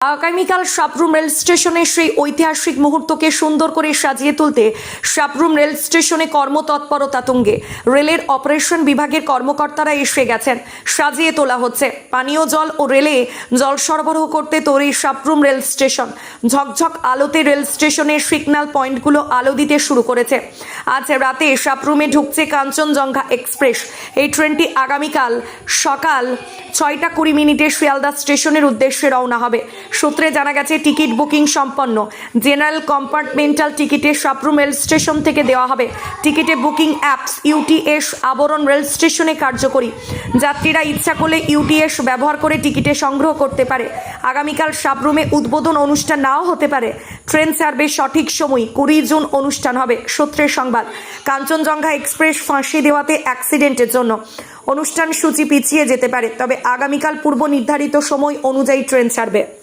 আগামীকাল সাপরুম রেল স্টেশনে সেই ঐতিহাসিক মুহূর্তকে সুন্দর করে সাজিয়ে তুলতে সাপরুম রেল স্টেশনে কর্মতৎপরতা তুঙ্গে। রেলের অপারেশন বিভাগের কর্মকর্তারা এসে গেছেন। সাজিয়ে তোলা হচ্ছে। পানীয় জল ও রেলে জল সরবরাহ করতে তৈরি সাপরুম রেল স্টেশন। ঝকঝক আলোতে রেল স্টেশনের সিগন্যাল পয়েন্টগুলো আলো দিতে শুরু করেছে। আজ রাতে সাপরুমে ঢুকছে কাঞ্চনজঙ্ঘা এক্সপ্রেস। এই ট্রেনটি আগামীকাল সকাল ছয়টা কুড়ি মিনিটে শিয়ালদা স্টেশনের উদ্দেশ্যে রওনা হবে। সূত্রে জানা গেছে, টিকিট বুকিং সম্পন্ন। জেনারেল কম্পার্টমেন্টাল টিকিটে সাবরুম রেল স্টেশন থেকে দেওয়া হবে। টিকিটে বুকিং অ্যাপস ইউটিএস আবরণ রেল স্টেশনে কার্যকরী। যাত্রীরা ইচ্ছা করলে ইউটিএস ব্যবহার করে টিকিটে সংগ্রহ করতে পারে। আগামীকাল সাবরুমে উদ্বোধন অনুষ্ঠান নাও হতে পারে। ট্রেন ছাড়বে সঠিক সময়, কুড়ি জুন অনুষ্ঠান হবে সূত্রের সংবাদ। কাঞ্চনজঙ্ঘা এক্সপ্রেস ফাঁসি দেওয়াতে অ্যাক্সিডেন্টের জন্য। অনুষ্ঠান সূচি পিছিয়ে যেতে পারে, তবে আগামীকাল পূর্ব নির্ধারিত সময় অনুযায়ী ট্রেন ছাড়বে।